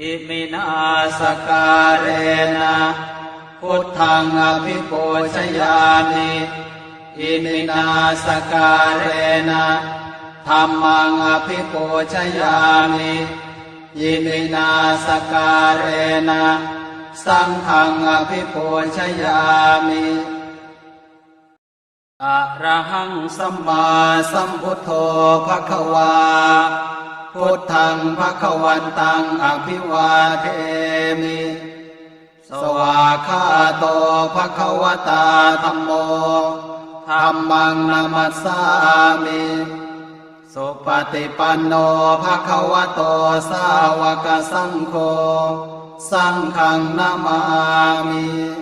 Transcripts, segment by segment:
อิมินาสการเรนะพุทธังอภิปูชยามิอิมินาสการเรนะธรรมังอภิปูชยามิอิมินาสการเรนะสังฆังอภิปูชยามิอะระหังสัมมาสัมพุทโธภะคะวา ธังภะควันตังอภิวาเทมิ สวาคาโตภะควตาธัมโมธัมมังนามัสสามิสุปฏิปันโนภะคะวะโตสาวกสังโฆ สังฆังนามามิ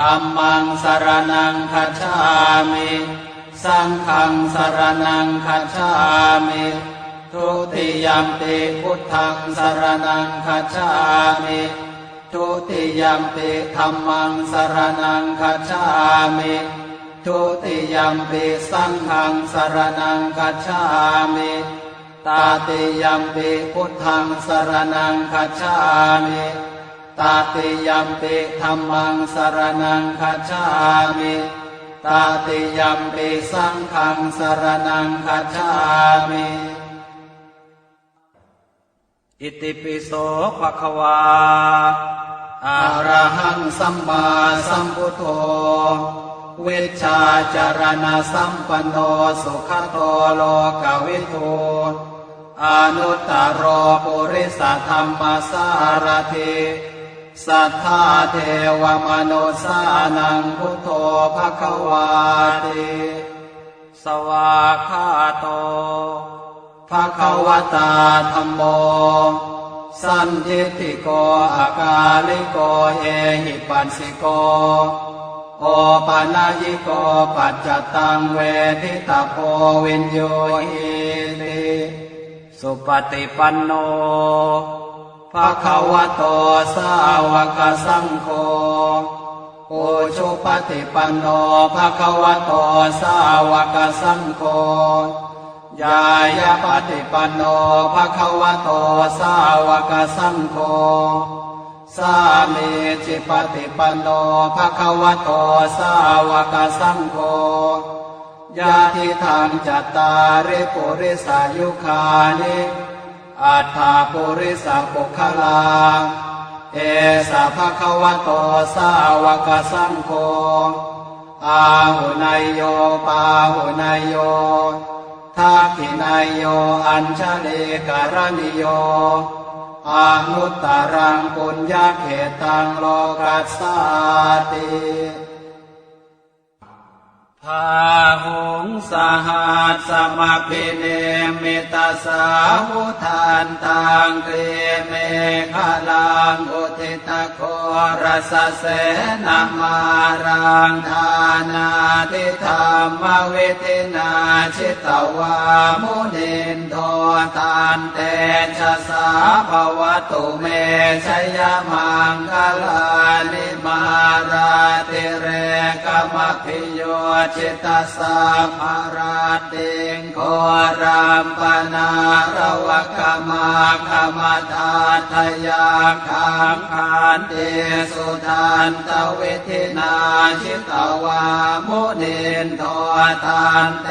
ธัมมังสรนังคัจฉามิสังฆังสรนังคัจฉามิทุติยมปิพุทธังสรนังคัจฉามิทุติยมปิธัมมังสรนังคัจฉามิทุติยมปิสังฆังสรนังคัจฉามิตาติยมปิพุทธังสรนังคัจฉามิ ตาติยัมปิธัมมังสารนังคัจฉามิตาติยัมปิสังฆังสารนังคัจฉามิอิติปิโสภะคะวาอะระหังสัมมาสัมพุทโธเวชาจารณะสัมปันโนสุขโตโลกวิทูอนุตตรโรปุริสธรรมสารถิ สัทธาเทวมนุสานังพุทโธภควาติสวาคาโตภควตาธัมโม สันทิฏฐิโกอากาลิโกเอหิปัสสิโก โอปานายิโกปัจจตังเวทิตาโพวินโยหิติสุปฏิปันโน ภะคะวะโตสาวกสังโฆโอชุปฏิปันโนภะคะวะโตสาวกสังโฆยายาปฏิปันโนภะคะวะโตสาวกสังโฆสามีจิปฏิปันโนภะคะวะโตสาวกสังโฆยาทิทางจัตตาริปุริสายุคานิ อัฏฐาปุริสปุคลาเอสะภะคะวะโตสาวกสังโฆอาหุนายโยปาหุนายโยทักขินายโยอัญชลีการณิโยอานุตตรังปุญญาเขตังโลกัสสาติ พาหงสหัสสมพิเนมิตาสาวุทานตังเก เมฆลังอุทิตโครสเสนามารังทานาทิธรรมวิทินาชิตวามุนินโททานเตชะสาภวตุเมชยมังคลานิมาราติเรกมพิโยชิตาสาภาราติงโครามปนาระวะกมาคมทาทยาคังคานเตสุทานตวิธินาชิตวามุนินโททานเต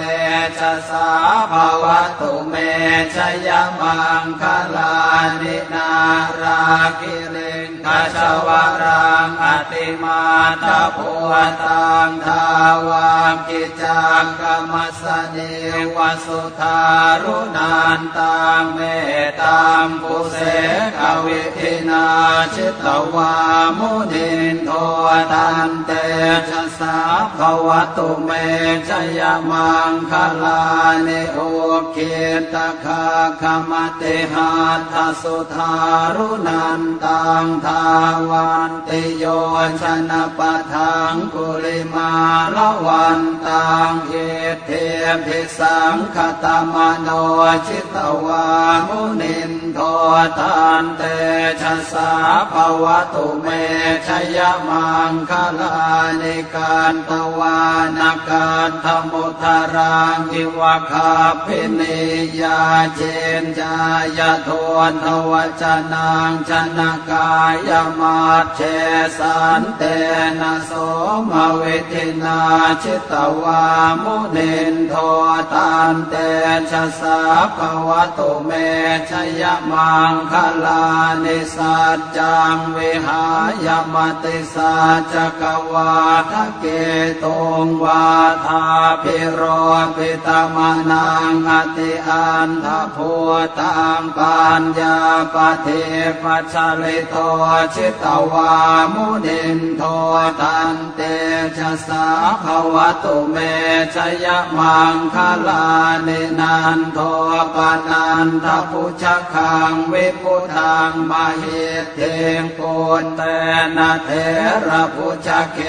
ชะสาภวตุเมชยมังคลานินาราคิเรงคชวรังอติมาตาโพตังทาวากิจังกรมสเนวสุธารุนันตังเมตตามปุเสก วิทินาชิตวามุนินโทตันเตชะสาภวตุเมชยมังคลาเนโอเกตคาคมติหาทสุธารุนันตังทาวันติโยชนะปะทังกุลิมาละวันตังเอเทพิสังคตมโนชิ ตวามุนินโททานเตชะสาภวตุเมชยมังคลานิการตวานาการธมุทารังอิวะคาพินิยาเจนจายทวนทวจนังชนกายมาเชสันเตนะโสมเวทินาชิตวามุนินโทตันเตชะสาภววตุเมชยมังคลานิสัจจังวิหายมติสัจกวาทะเกตงวาทาพิโรปิตมนังอติอันทพูตังปัญญาปเทปัชลิโตชิตวามุนินโทตันเตชะสาภวตุเมชยมังคลานินันโทปนันทพุชคังวิพุทังมหิตเทงปุนเตนะเทระพุชเก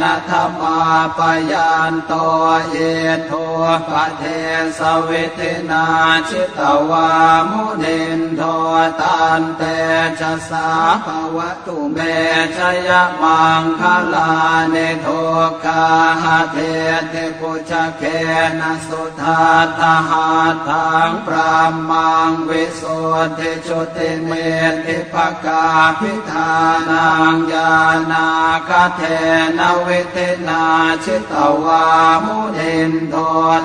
นะธรรมาปยันโตเยโทปะเทสวิตินาชิตวามุนินโทตันเตชะสาภวตุเมชยมังคลาเนโทกาหเทเทพุชเกนะสุทาทหาทังปรามังวิสุทธิจุติเมธิภกาพิธานังญาณาคเทนวิเทนาชิตวามุนินโท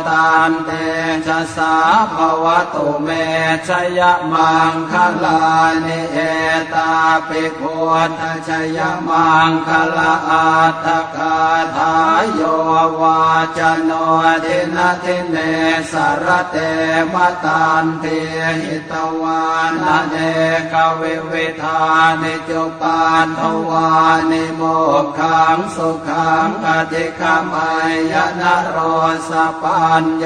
ตันเตชะสาภวตุเมชยมังคลานิเอตาปิโพธชยมังคลาอัตถกาทายโยวาจโนทินาทิเนสารเตมตันเทหิตวานาเนกวิวิธานิจุปานทวานิโมกขังสุขังอธิคมายนโรสปัญโย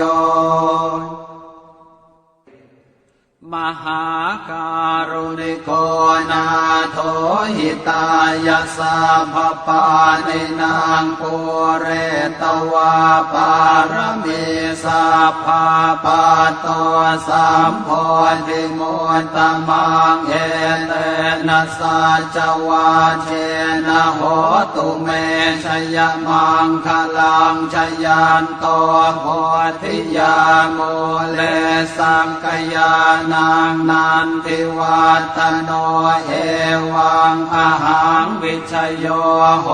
มหาการุณิโกนาโท หิตายาสาภปานินางปุเรตวาปารมีสัพพาปาโตสัมโพธิมุตตมังเอเตนะสัจวาเชนะโหตุเมชยมังคลังชยันตโพธิยาโมเลสังกยานางนันทิวัตโนเอวังอาหังวิชโยโห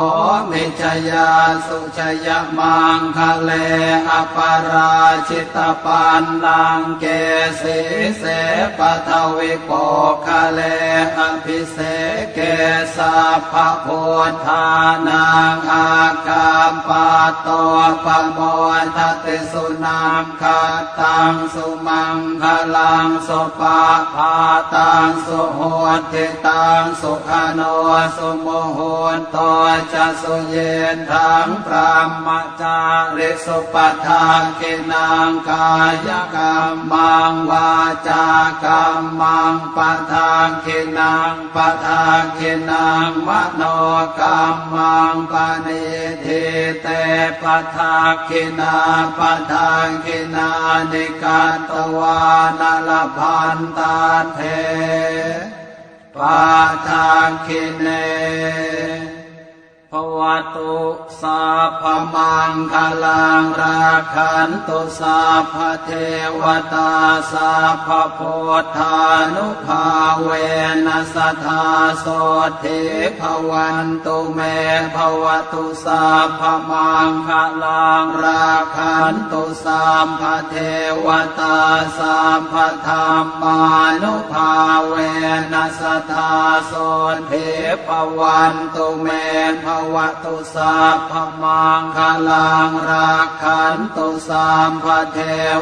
มิชยาสุชยมังคะเลอปาราชิตปันลังเกสีเสปะทวิโปคะเลอภิเสเกสัพพโพธานังอากามปาโตปะโมทติสุนังคาตังสุมังคลังสุปาภาตังสุโหติตังสุขโนสุโมโหนโตจะสุเยนทังพรหมจาริสุปทานกินังกายกรรมังวาจากรรมังปทานกินังปทานกินังมโนกรรมังปณิทิเตปทานกินาปทานกินานิการตวานลพันตาเท ปาทางคินเนโพ วตุสัพมังคลังราคันตุสัพเทวตาสัพพพุทธานุภาเวนัสทธาโสทิภวันตุเมภวตุสัพมังคลังราคันตุสัพเทวตาสัพพธรรมานุภาเวนัสทธาโสทิภวันตุเมภวตุสัพมังคลังราคันตุสัมภเท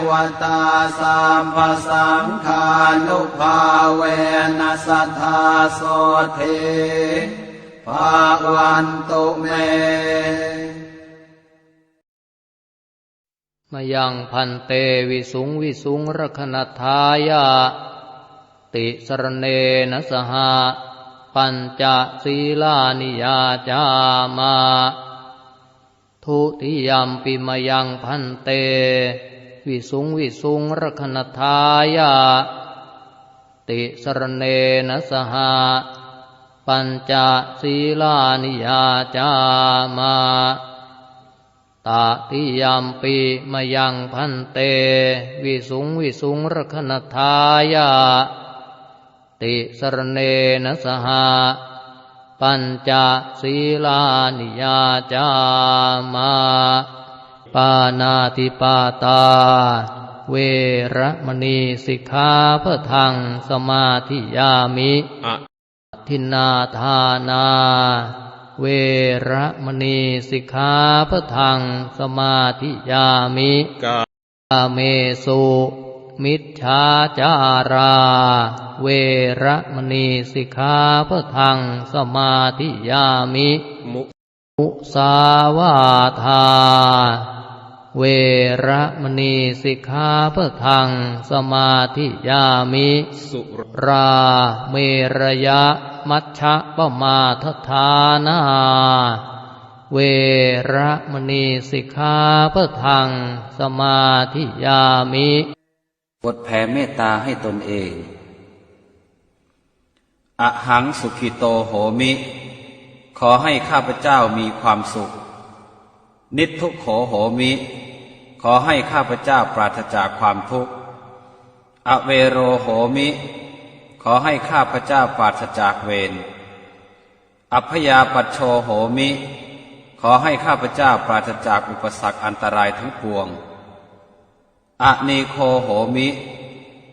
วตาสัมภสังฆานุภาเวนัสธาโสทิภาวันตุเมมยังพันเตวิสุงวิสุงรคณทายาติสรเนนสหา ปัญจศีลานิยาจามาทุติยมปิมยังพันเต วิสุงวิสุงรคณทายาติสรเนนะสหาปัญจศีลานิยาจามาตาติยามปีมายังพันเต วิสุงวิสุงรคณทายา ติสรเนนะสหาปัญจศีลานิยาจามาปานาติปาตา เวระมณีสิกขาพะทังสมาธิยามิทินนาทานา เวระมณีสิกขาพะทังสมาธิยามิกาเมสุ มิจฉาจารา เวระมณีสิกขาพะทังสมาธิยามิ มุมุสาวาทา เวระมณีสิกขาพะทังสมาธิยามิ สุรราเมรยะมัชฌะปมาทฐานาเวระมณีสิกขาพะทังสมาธิยามิ บทแผ่เมตตาให้ตนเอง อหังสุขิโตโหมิ ขอให้ข้าพเจ้ามีความสุข นิททุกโขโหมิ ขอให้ข้าพเจ้าปราศจากความทุกข์ อเวโรโหมิ ขอให้ข้าพเจ้าปราศจากเวร อัพยาปัชโชโหมิ ขอให้ข้าพเจ้าปราศจากอุปสรรคอันตรายทั้งปวง อะนีโคโหมิ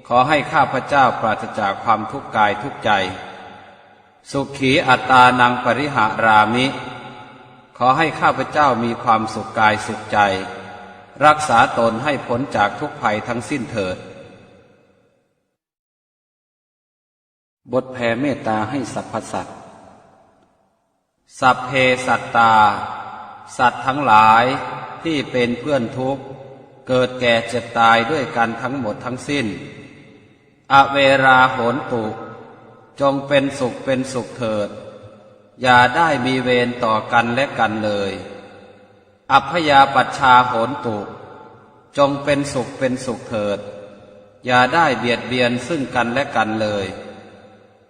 ขอให้ข้าพเจ้าปราศจากความทุกข์กายทุกใจ สุขีอัตตานังปริหารามิ ขอให้ข้าพเจ้ามีความสุขกายสุขใจ รักษาตนให้พ้นจากทุกภัยทั้งสิ้นเถิด บทแผ่เมตตาให้สรรพสัตว์สัพเพสัตตา สัตว์ทั้งหลายที่เป็นเพื่อนทุกข์ เกิดแก่เจ็บตายด้วยกันทั้งหมดทั้งสิ้น อเวราโหนตุจงเป็นสุขเป็นสุขเถิด อย่าได้มีเวรต่อกันและกันเลย อัพยาปัชชาโหนตุ จงเป็นสุขเป็นสุขเถิด อย่าได้เบียดเบียนซึ่งกันและกันเลย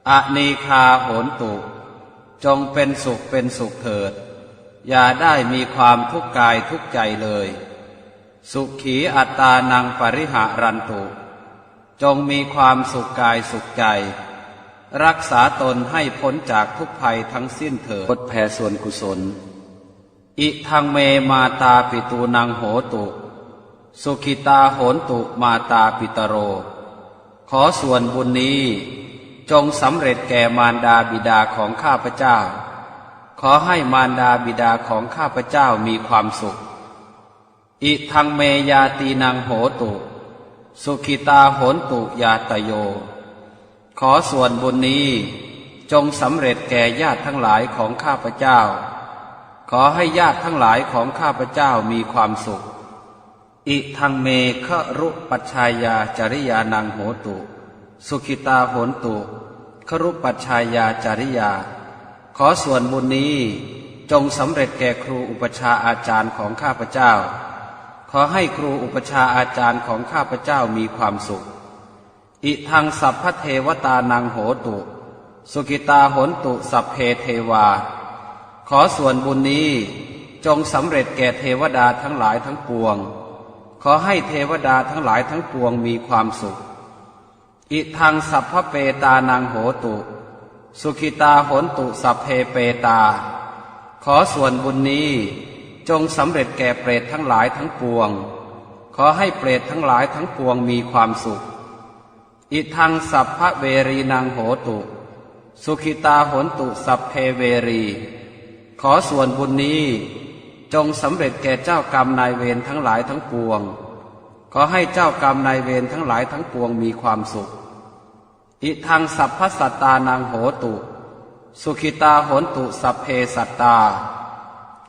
อนีคาโหนตุ จงเป็นสุขเป็นสุขเถิด อย่าได้มีความทุกข์กายทุกใจเลย สุขีอัตานังปริหารันตุ จงมีความสุขกายสุขใจ รักษาตนให้พ้นจากทุกภัยทั้งสิ้นเถิดบทแผ่ส่วนกุศล อิทังเมมาตาปิตูนังโหตุ สุขิตาโหนตุมาตาปิตโร ขอส่วนบุญนี้จงสำเร็จแก่มารดาบิดาของข้าพเจ้า ขอให้มารดาบิดาของข้าพเจ้ามีความสุข อิทังเมยาตีนังโหตุ สุขิตาโหนตุยาตโย ขอส่วนบุญนี้จงสำเร็จแก่ญาติทั้งหลายของข้าพเจ้า ขอให้ญาติทั้งหลายของข้าพเจ้ามีความสุข อิทังเมฆรุปัชชายาจริยานังโหตุ สุขิตาโหนตุครุปัชชายาจริยา ขอส่วนบุญนี้จงสำเร็จแก่ครูอุปชาอาจารย์ของข้าพเจ้า ขอให้ครูอุปชาอาจารย์ของข้าพเจ้ามีความสุข อิทังสัพพเทวตานังโหตุ สุกิตาโหนตุสัพเพเทวา ขอส่วนบุญนี้จงสำเร็จแก่เทวดาทั้งหลายทั้งปวง ขอให้เทวดาทั้งหลายทั้งปวงมีความสุข อิทังสัพพเปตานังโหตุ สุขิตาโหนตุสัพเพเปตา ขอส่วนบุญนี้ จงสำเร็จแก่เปรตทั้งหลายทั้งปวง ขอให้เปรตทั้งหลายทั้งปวงมีความสุข อิทังสัพพเวรีนางโหตุ สุขิตาโหนตุสัพเพเวรี ขอส่วนบุญนี้ จงสำเร็จแก่เจ้ากรรมนายเวรทั้งหลายทั้งปวง ขอให้เจ้ากรรมนายเวรทั้งหลายทั้งปวงมีความสุข อิทังสัพพสัตตานางโหตุ สุขิตาโหนตุสัพเพสัตตา